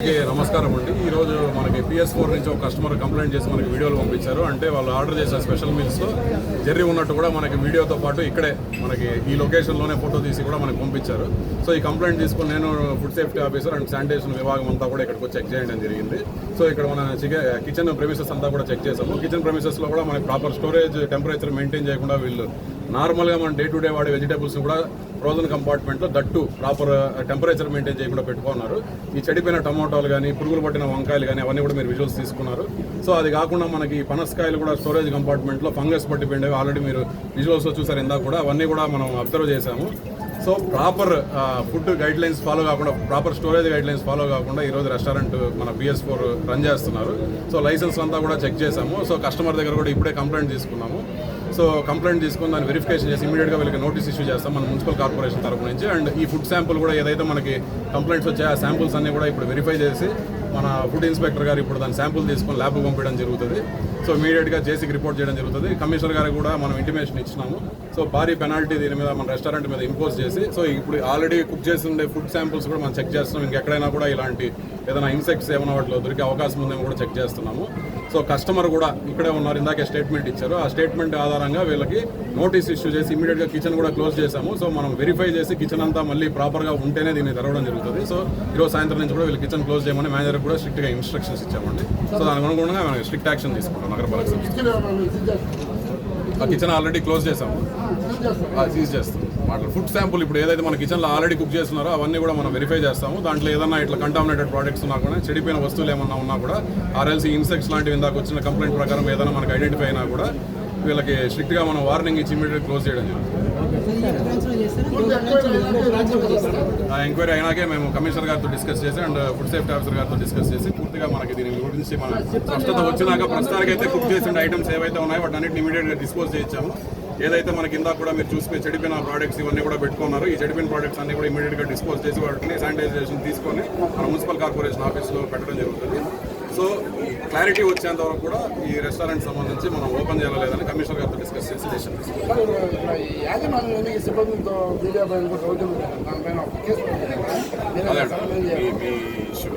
నమస్కారం అండి. ఈ రోజు మనకి పిఎస్ ఫోర్ నుంచి ఒక కస్టమర్ కంప్లైంట్ చేసి మనకి వీడియోలు పంపించారు. అంటే వాళ్ళు ఆర్డర్ చేసిన స్పెషల్ మీల్స్లో. జెర్రీ ఉన్నట్టు కూడా మనకి వీడియోతో పాటు ఇక్కడే మనకి ఈ లొకేషన్లోనే ఫోటో తీసి కూడా మనకి పంపించారు. సో ఈ కంప్లైంట్ తీసుకుని నేను food safety officer and sanitation విభాగం అంతా కూడా ఇక్కడికి చెక్ చేయడం జరిగింది. సో ఇక్కడ మన కిచెన్ ప్రెమిసెస్ అంతా కూడా చెక్ చేసాము కిచెన్ ప్రెమిసెస్లో కూడా మనకి ప్రాపర్ స్టోరేజ్ టెంపరేచర్ మెయింటైన్ చేయకుండా వీళ్ళు నార్మల్గా మనం డే టు డే వాడే వెజిటేబుల్స్ కూడా ఫ్రోజన్ కంపార్ట్మెంట్లో దట్టు ప్రాపర్ టెంపరేచర్ మెయింటైన్ చేయకుండా పెట్టుకున్నారు. ఈ చెడిపోయిన టమాటాలు కానీ పురుగులు పట్టిన వంకాయలు కానీ అవన్నీ కూడా మీరు విజువల్స్ తీసుకున్నారు. సో అది కాకుండా మనకి పనసకాయలు కూడా స్టోరేజ్ కంపార్ట్మెంట్లో ఫంగస్ పట్టిపోయిండేవి ఆల్రెడీ మీరు విజువల్స్లో చూసారు ఇందాక కూడా. అవన్నీ కూడా మనం అబ్జర్వ్ చేశాము. So proper food guidelines follow కాకుండా proper storage guidelines follow కాకుండా ఈరోజు రెస్టారెంట్ మన బిఎస్ ఫోర్ రన్ చేస్తున్నారు. సో లైసెన్స్ అంతా కూడా చెక్ చేసాము సో కస్టమర్ దగ్గర కూడా ఇప్పుడే కంప్లైంట్ తీసుకున్నాము. సో కంప్లైంట్ తీసుకుని దాన్ని వెరిఫికేషన్ చేసి ఇమీడియట్గా వీళ్ళకి నోటీస్ ఇష్యూ చేస్తాం మన మున్సిపల్ కార్పొరేషన్ తరపు నుంచి. అండ్ ఈ ఫుడ్ శాంపుల్ కూడా ఏదైతే మనకి కంప్లైంట్స్ వచ్చాయి ఆ శాంపుల్స్ అన్ని కూడా ఇప్పుడు వెరిఫై చేసి మన ఫుడ్ ఇన్స్పెక్టర్ గారు ఇప్పుడు దాని శాంపుల్ తీసుకొని ల్యాబ్ పంపించడం జరుగుతుంది. సో ఇమీడియట్గా జేసీకి రిపోర్ట్ చేయడం జరుగుతుంది. కమిషనర్ గారు కూడా మనం ఇంటిమేషన్ ఇచ్చినాము. సో భారీ పెనాల్టీ దీని మీద మన రెస్టారెంట్ మీద ఇంపోజ్ చేసి సో ఇప్పుడు ఆల్రెడీ కుక్ చేసి ఉండే ఫుడ్ శాంపుల్స్ కూడా మనం చెక్ చేస్తున్నాం. ఇంకెక్కడైనా కూడా ఇలాంటి ఏదైనా ఇన్సెక్ట్స్ ఏమైనా వాటిలో దొరికే అవకాశం ఉందేమో కూడా చెక్ చేస్తున్నాము. సో కస్టమర్ కూడా ఇక్కడే ఉన్నారు. ఇందాకే స్టేట్మెంట్ ఇచ్చారు. ఆ స్టేట్మెంట్ ఆధారంగా వీళ్ళకి నోటీస్ ఇష్యూ చేసి ఇమీడియట్గా కిచెన్ కూడా క్లోజ్ చేశాము. సో మనం వెరిఫై చేసి కిచెన్ అంతా మళ్ళీ ప్రాపర్గా ఉంటేనే దీన్ని తెరవడం జరుగుతుంది. సో ఈరోజు సాయంత్రం నుంచి కూడా వీళ్ళు కిచెన్ క్లోజ్ చేయమని మేనేజర్ కూడా స్ట్రిక్ట్గా ఇన్స్ట్రక్షన్స్ ఇచ్చామండి. సో దానికి అనుగుణంగా మనం స్ట్రిక్ట్ యాక్షన్ తీసుకుంటాం నగరపాలక సంస్థ ఆ కిచెన్ ఆల్రెడీ క్లోజ్ చేసాము సీజ్ చేస్తాం. వాటి ఫుడ్ శాంపుల్ ఇప్పుడు ఏదైతే మన కిచెన్లో ఆల్రెడీ కుక్ చేస్తున్నారో అవన్నీ కూడా మనం వెరిఫై చేస్తాము. దాంట్లో ఏదన్నా ఇట్లా కంటామినేటెడ్ ప్రోడక్ట్స్ ఉన్నా కూడా చెడిపోయిన వస్తువులు ఏమన్నా ఉన్నా కూడా ఆర్ఎల్సీ ఇన్సెక్ట్స్ లాంటివి ఇందాక వచ్చిన కంప్లైంట్ ప్రకారం ఏదైనా మనకి ఐడెంటిఫై అయినా కూడా వీళ్ళకి స్ట్రిక్ట్గా మనం వార్నింగ్ ఇచ్చి ఇమీడియట్ క్లోజ్ చేయడం జరుగుతుంది. ఎంక్వైరీ అయినాకే మేము కమిషనర్ గారితో డిస్కస్ చేసి అండ్ ఫుడ్ సేఫ్టీ ఆఫీసర్ గారితో డిస్కస్ చేసి పూర్తిగా మనకి దీని గురించి మన స్పష్టత వచ్చినాక ప్రస్తుతానికి అయితే కుక్ చేసిన ఐటమ్స్ ఏవైతే ఉన్నాయో వాటి అన్నింటిని ఇమీడియట్గా డిస్పోజ్ చేయించాము. ఏదైతే మనకి ఇందాక కూడా మీరు చూసుకుని చెడిపోయిన ప్రోడక్ట్స్ ఇవన్నీ కూడా పెట్టుకున్నారు. ఈ చెడిపోయిన ప్రోడక్ట్స్ అన్ని కూడా ఇమీడియట్గా డిస్పోజ్ చేసి వాటిని శానిటైజేషన్ తీసుకొని మన మున్సిపల్ కార్పొరేషన్ ఆఫీస్లో పెట్టడం జరుగుతుంది. సో క్లారిటీ వచ్చేంత వరకు కూడా ఈ రెస్టారెంట్ సంబంధించి మనం ఓపెన్ చేయాలా లేదని కమిషనర్ గారితో డిస్కస్ చేసి డెసిషన్ తీసుకుంటాం అదే మీ- ఇష్యూ